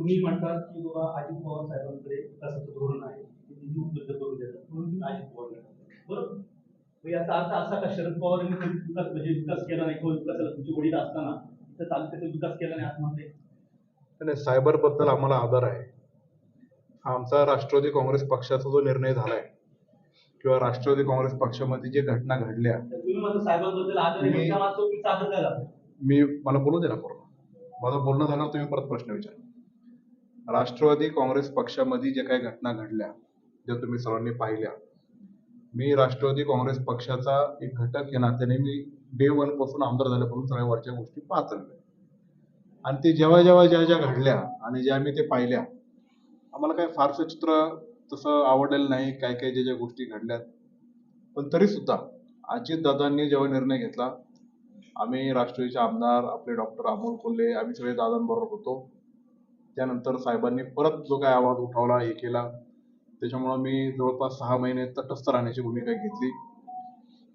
तुम्ही म्हणतात की बाबा अजित पवार साहेबांकडे विकासाचं धोरण आहे निधी उपलब्ध करून देतात म्हणून तुम्ही अजित पवार बरोबर याचा अर्थ असा का शरद पवारांनी विकास म्हणजे विकास केला नाही किंवा विकासाला तुमचे वडील असताना त्या तालुक्याचा विकास केला नाही असं म्हणते आणि सायबरबद्दल आम्हाला आदर आहे. आमचा राष्ट्रवादी काँग्रेस पक्षाचा जो निर्णय झालाय किंवा राष्ट्रवादी काँग्रेस पक्षामध्ये जे घटना घडल्या मी- झाला मला बोलू दे ना पूर्ण माझं बोलणं झाल्यावर तुम्ही परत प्रश्न विचारा. राष्ट्रवादी काँग्रेस पक्षामध्ये जे काही घटना घडल्या ज्या तुम्ही सर्वांनी पाहिल्या मी राष्ट्रवादी काँग्रेस पक्षाचा एक घटक या नात्याने मी डे वनपासून आमदार झाल्यापासून सगळ्या वरच्या गोष्टी पाहत आलोय आणि ते जेव्हा जेव्हा ज्या ज्या घडल्या आणि ज्या आम्ही ते पाहिल्या आम्हाला काय फारसं चित्र तसं आवडलेलं नाही काय काय ज्या ज्या गोष्टी घडल्यात. पण तरी सुद्धा अजितदादांनी जेव्हा निर्णय घेतला आम्ही राष्ट्रवादीचे आमदार आपले डॉक्टर अमोल कोल्हे आम्ही सगळे दादांबरोबर होतो. त्यानंतर साहेबांनी परत जो काय आवाज उठवला हे केला. त्याच्यामुळं मी जवळपास सहा महिने तटस्थ राहण्याची भूमिका घेतली.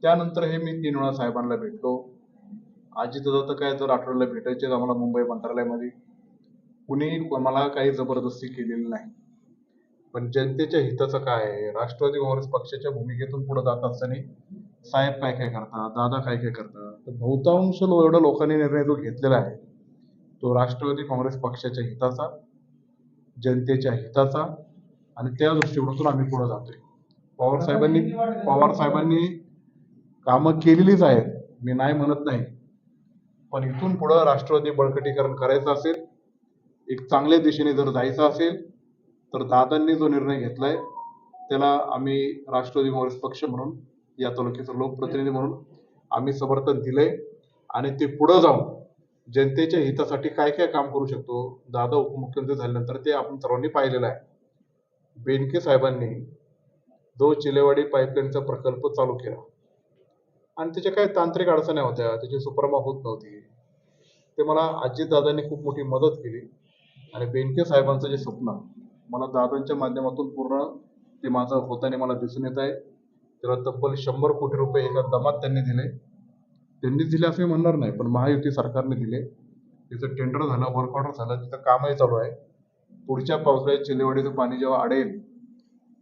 त्यानंतर हे मी तीन वेळा साहेबांना भेटलो. अजितदादा तर काय जर आठवड्याला भेटायचेच आम्हाला मुंबई मंत्रालयामध्ये. कुणी मला काही जबरदस्ती केलेली नाही. पण जनतेच्या हिताचं काय आहे? राष्ट्रवादी काँग्रेस पक्षाच्या भूमिकेतून पुढे जात असताना साहेब काय काय करतात? दादा काय काय करतात? तर बहुतांश एवढ्या लोकांनी निर्णय जो घेतलेला आहे तो राष्ट्रवादी काँग्रेस पक्षाच्या हिताचा जनतेच्या हिताचा आणि त्या दृष्टिकोनातून आम्ही पुढे जातोय. पवार साहेबांनी पवार साहेबांनी कामं केलेलीच आहेत. मी नाही म्हणत नाही. पण इथून पुढं राष्ट्रवादी बळकटीकरण करायचं असेल एक चांगल्या दिशेने जर जायचं असेल तर दादांनी जो निर्णय घेतलाय त्याला आम्ही राष्ट्रवादी काँग्रेस पक्ष म्हणून या तालुक्याचे लोकप्रतिनिधी म्हणून आम्ही समर्थन दिलंय. आणि ते पुढं जाऊन जनतेच्या हितासाठी काय काय काम करू शकतो? दादा उपमुख्यमंत्री झाल्यानंतर ते आपण सर्वांनी पाहिलेलं आहे. बेनके साहेबांनी जो चिलेवाडी पाईपलाईनचा प्रकल्प चालू केला. आणि त्याच्या काय तांत्रिक अडचणी होत्या. त्याची सुपरमा होत नव्हती. ते मला अजितदादांनी खूप मोठी मदत केली. आणि बेनके साहेबांचं जे स्वप्न मला दादांच्या माध्यमातून पूर्ण ते माझं होताना मला दिसून येत आहे. त्याला तब्बल शंभर कोटी रुपये एका दमात त्यांनी दिले. त्यांनीच दिले असं म्हणणार नाही पण महायुती सरकारने दिले. तिचं टेंडर झालं वर्क ऑर्डर झालं तिथं कामही चालू आहे. पुढच्या पावसाळ्यात चिलेवाडीचं पाणी जेव्हा अडेल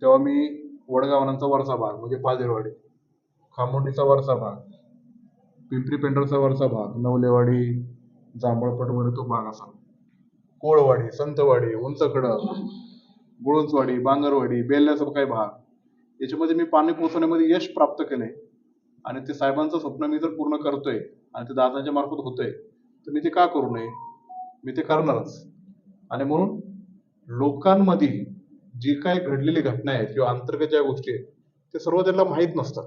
तेव्हा मी वडगावांचा वरचा भाग म्हणजे पाजेरवाडी खामोंडीचा वरचा भाग पिंपरी पेंढरचा वरचा भाग नवलेवाडी जांभळपट वगैरे तो भाग असा. कोळवाडी संतवाडी उंचकडं गुळुंचवाडी बांगरवाडी बेल्ल्याचा काही भाग. याच्यामध्ये मी पाणी पोहोचवण्यामध्ये यश प्राप्त केलंय. आणि ते साहेबांचं स्वप्न मी जर पूर्ण करतोय आणि ते दादांच्या मार्फत होतंय तर मी ते का करू नये? मी ते करणारच. आणि म्हणून लोकांमध्ये जी काय घडलेली घटना आहेत किंवा अंतर्गत ज्या गोष्टी आहेत ते सर्व त्यांना माहीत नसतात.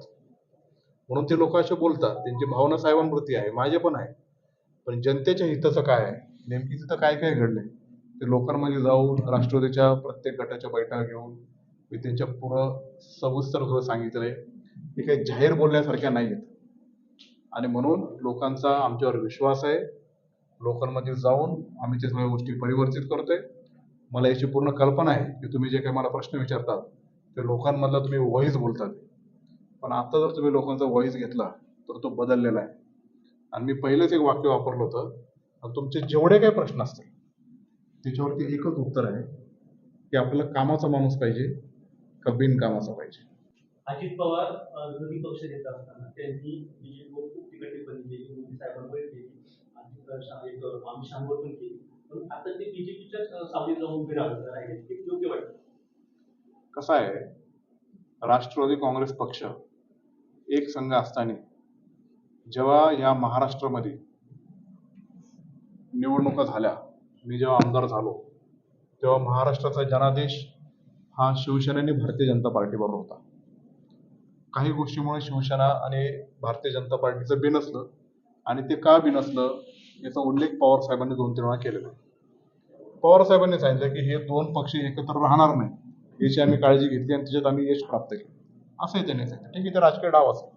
म्हणून ते लोक असे बोलतात त्यांची भावना साहेबांप्रती आहे माझे पण आहे. पण जनतेच्या हिताचं काय आहे? नेमकी तिथं काय काय घडलंय? ते लोकांमध्ये जाऊन राष्ट्रवादीच्या प्रत्येक गटाच्या बैठका घेऊन मी त्यांच्या पुढं सविस्तर सांगितलंय. हे काही जाहीर बोलण्यासारख्या नाही आहेत आणि म्हणून लोकांचा आमच्यावर विश्वास आहे. लोकांमध्ये जाऊन आम्ही त्या सगळ्या गोष्टी परिवर्तित करतोय. मला याची पूर्ण कल्पना आहे की तुम्ही जे काही मला प्रश्न विचारतात ते लोकांमधला तुम्ही व्हॉइस बोलतात. पण आता जर तुम्ही लोकांचा व्हॉइस घेतला तर तो बदललेला आहे. आणि मी पहिलेच एक वाक्य वापरलं होतं तुमचे जेवढे काही प्रश्न असतील त्याच्यावरती एकच उत्तर आहे की आपल्याला कामाचा माणूस पाहिजे का बिनकामाचा पाहिजे. अजित पवार विरोधी पक्ष नेता असताना त्यांनी बीजेपीवर खूप तिकटीपणी केली मोदी साहेबांवर केली अजित शहा- एक अमित शहावर पण केली. पण आता ते बीजेपीच्या सावलीत जाऊन उभे राहिलं राहिले. ते योग्य वाटतं कसं आहे? राष्ट्रवादी काँग्रेस पक्ष एक संघ असताना जेव्हा या महाराष्ट्रामध्ये निवडणुका झाल्या मी जेव्हा आमदार झालो तेव्हा महाराष्ट्राचा जनादेश हा शिवसेनेने भारतीय जनता पार्टीबरोबर होता. काही गोष्टीमुळे शिवसेना आणि भारतीय जनता पार्टीचं बिनसलं आणि ते का बिनसलं याचा उल्लेख पवार साहेबांनी दोन तीन वेळा केलेला आहे. पवार साहेबांनी सांगितलं की हे दोन पक्ष एकत्र राहणार नाही. याची आम्ही काळजी घेतली आणि त्याच्यात आम्ही यश प्राप्त केलं. असंही त्यांनी सांगितलं. ठीक आहे ते राजकीय डाव असेल.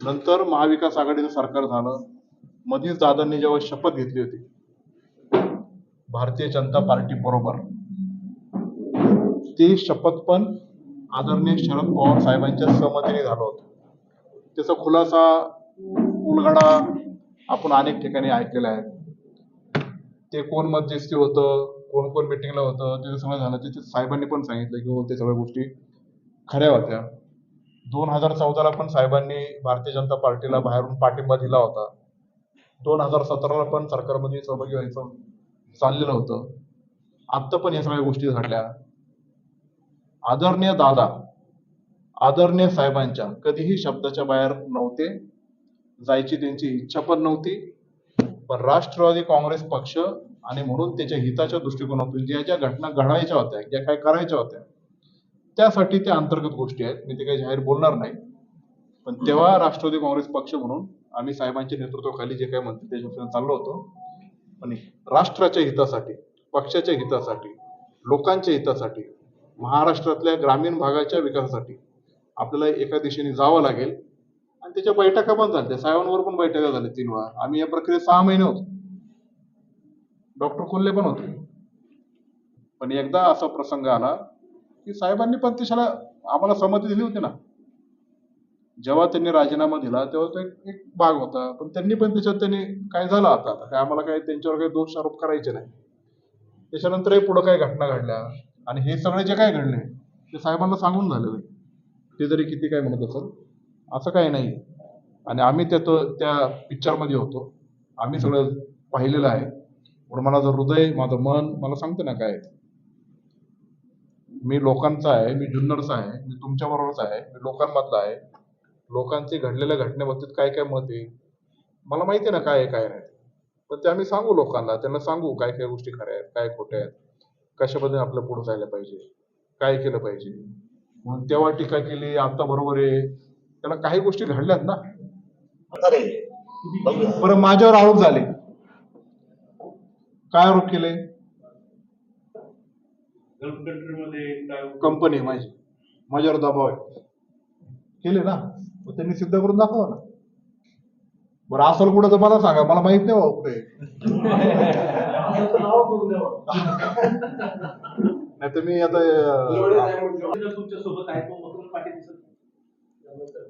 नंतर महाविकास आघाडीचं सरकार झालं. मधीच दादांनी जेव्हा शपथ घेतली होती भारतीय जनता पार्टी बरोबर ती शपथ पण आदरणीय शरद पवार साहेबांच्या सहमतीने झालं होतं. त्याचा खुलासा उलगडा आपण अनेक ठिकाणी ऐकलेला आहे. ते कोण मध्यस्थी होतं कोण कोण मिटिंगला होतं ते सगळं झालं. ते साहेबांनी पण सांगितलं की हो ते सगळ्या गोष्टी खऱ्या होत्या. दोन हजार चौदाला पण साहेबांनी भारतीय जनता पार्टीला बाहेरून पाठिंबा दिला होता. दोन हजार सतराला पण सरकारमध्ये सहभागी व्हायचं चाललेलं होतं. आत्ता पण या सगळ्या गोष्टी घडल्या. आदरणीय दादा आदरणीय साहेबांच्या कधीही शब्दाच्या बाहेर नव्हते जायची त्यांची इच्छा पण नव्हती. पण राष्ट्रवादी काँग्रेस पक्ष आणि म्हणून त्याच्या हिताच्या दृष्टिकोनातून ज्या ज्या घटना घडायच्या होत्या ज्या काय करायच्या होत्या त्यासाठी त्या अंतर्गत गोष्टी आहेत. मी ते काही जाहीर बोलणार नाही. पण तेव्हा राष्ट्रवादी काँग्रेस पक्ष म्हणून आम्ही साहेबांच्या नेतृत्वाखाली जे काय म्हणते त्याच्यापासून चाललो होतो. पण राष्ट्राच्या हितासाठी पक्षाच्या हितासाठी लोकांच्या हितासाठी महाराष्ट्रातल्या ग्रामीण भागाच्या विकासासाठी आपल्याला एका दिशेने जावं लागेल. आणि त्याच्या बैठका पण झाल्या. साहेबांवर पण बैठका झाल्या तीन वेळा आम्ही या प्रक्रियेत सहा महिने होतो. डॉक्टर कोल्हे पण होते. पण एकदा असा प्रसंग आला की साहेबांनी पण त्याला आम्हाला संमती दिली होती ना. जेव्हा त्यांनी राजीनामा दिला तेव्हा तो एक- एक भाग होता. पण त्यांनी पण त्याच्यात त्यांनी काय झालं आता काय आम्हाला काय त्यांच्यावर काही दोष आरोप करायचे नाही. त्याच्यानंतरही पुढं काही घटना घडल्या. आणि हे सगळे जे काय घडले ते साहेबांना सांगून झालेलं आहे ते जरी किती काय म्हणत असेल असं काही नाही. आणि आम्ही त्या त्या पिक्चरमध्ये होतो. आम्ही सगळं पाहिलेलं आहे. म्हणून मला जर हृदय माझं मन मला सांगते ना काय? मी लोकांचा आहे मी जुन्नरचा आहे मी तुमच्या बरोबरच आहे मी लोकांमधला आहे. लोकांची घडलेल्या घटनेबाबतीत काय काय मत आहे? मला माहिती आहे ना काय आहे काय नाही. पण ते आम्ही सांगू लोकांना त्यांना सांगू काय काय गोष्टी खऱ्या आहेत काय खोट्या आहेत. कशा पद्धतीने आपलं पुढे जायला पाहिजे? काय केलं पाहिजे? म्हणून तेव्हा टीका केली आता बरोबर आहे. त्याला काही गोष्टी घडल्यात ना. बरं माझ्यावर आरोप झाले. काय आरोप केले? कंपनी माझी. माझ्यावर दबाव आहे. केले ना. त्यांनी सिद्ध करून दाखवा ना. बरं असेल कुठं तर मला सांगा. मला माहीत नाही बाबा कुठे नाही तर मी आता तुमच्यासोबत दिसत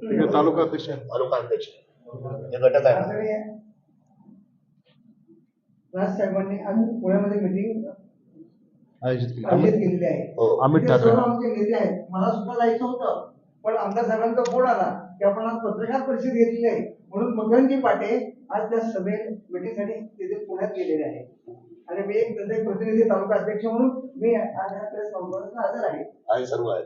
हे तालुका अध्यक्ष. तालुका अध्यक्ष. हे गटात आहे. ना राज साहेबांनी आज पुण्यामध्ये मिटिंग आयोजित केली. आयोजित अमित- केलेली आहे. हो. अमित तिथे ठाकरे. सर्व आमचे नेते आहेत. मला सुद्धा जायचं होतं पण आमदार साहेबांचा फोन आला की आपण आज पत्रकार परिषद घेतलेली आहे. म्हणून मकरंजी पाटे आज त्या सभे मिटिंगसाठी तिथे पुण्यात गेलेले आहे आणि मी एक त्याचा प्रतिनिधी तालुका अध्यक्ष म्हणून मी आज या प्रेस कॉन्फरन्सला हजर आहे. सर्व आहे.